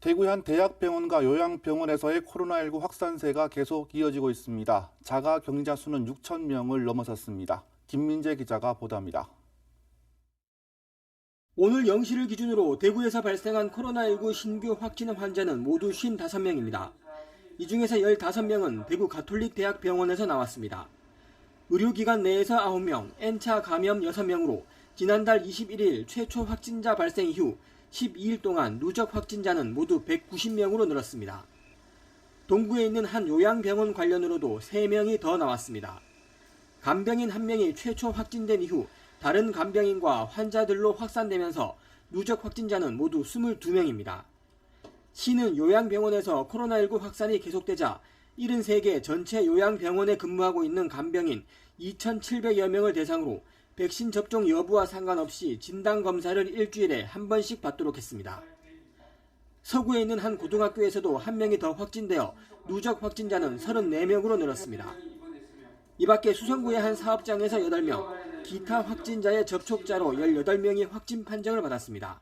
대구의 한 대학병원과 요양병원에서의 코로나19 확산세가 계속 이어지고 있습니다. 자가 격리자 수는 6천 명을 넘어섰습니다. 김민재 기자가 보도합니다. 오늘 0시를 기준으로 대구에서 발생한 코로나19 신규 확진 환자는 모두 55명입니다. 이 중에서 15명은 대구 가톨릭 대학병원에서 나왔습니다. 의료기관 내에서 9명, N차 감염 6명으로 지난달 21일 최초 확진자 발생 이후 12일 동안 누적 확진자는 모두 190명으로 늘었습니다. 동구에 있는 한 요양병원 관련으로도 3명이 더 나왔습니다. 간병인 1명이 최초 확진된 이후 다른 간병인과 환자들로 확산되면서 누적 확진자는 모두 22명입니다. 시는 요양병원에서 코로나19 확산이 계속되자 73개 전체 요양병원에 근무하고 있는 간병인 2,700여 명을 대상으로 백신 접종 여부와 상관없이 진단 검사를 일주일에 한 번씩 받도록 했습니다. 서구에 있는 한 고등학교에서도 한 명이 더 확진되어 누적 확진자는 34명으로 늘었습니다. 이 밖에 수성구의 한 사업장에서 8명, 기타 확진자의 접촉자로 18명이 확진 판정을 받았습니다.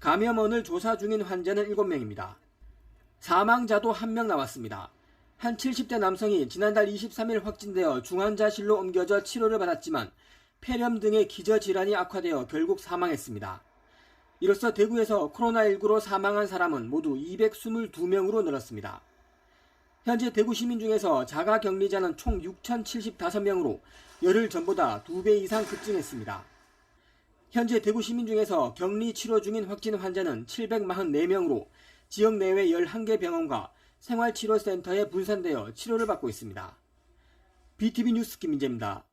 감염원을 조사 중인 환자는 7명입니다. 사망자도 1명 나왔습니다. 한 70대 남성이 지난달 23일 확진되어 중환자실로 옮겨져 치료를 받았지만 폐렴 등의 기저질환이 악화되어 결국 사망했습니다. 이로써 대구에서 코로나19로 사망한 사람은 모두 222명으로 늘었습니다. 현재 대구 시민 중에서 자가 격리자는 총 6,075명으로 열흘 전보다 2배 이상 급증했습니다. 현재 대구 시민 중에서 격리 치료 중인 확진 환자는 744명으로 지역 내외 11개 병원과 생활치료센터에 분산되어 치료를 받고 있습니다. BTV 뉴스 김민재입니다.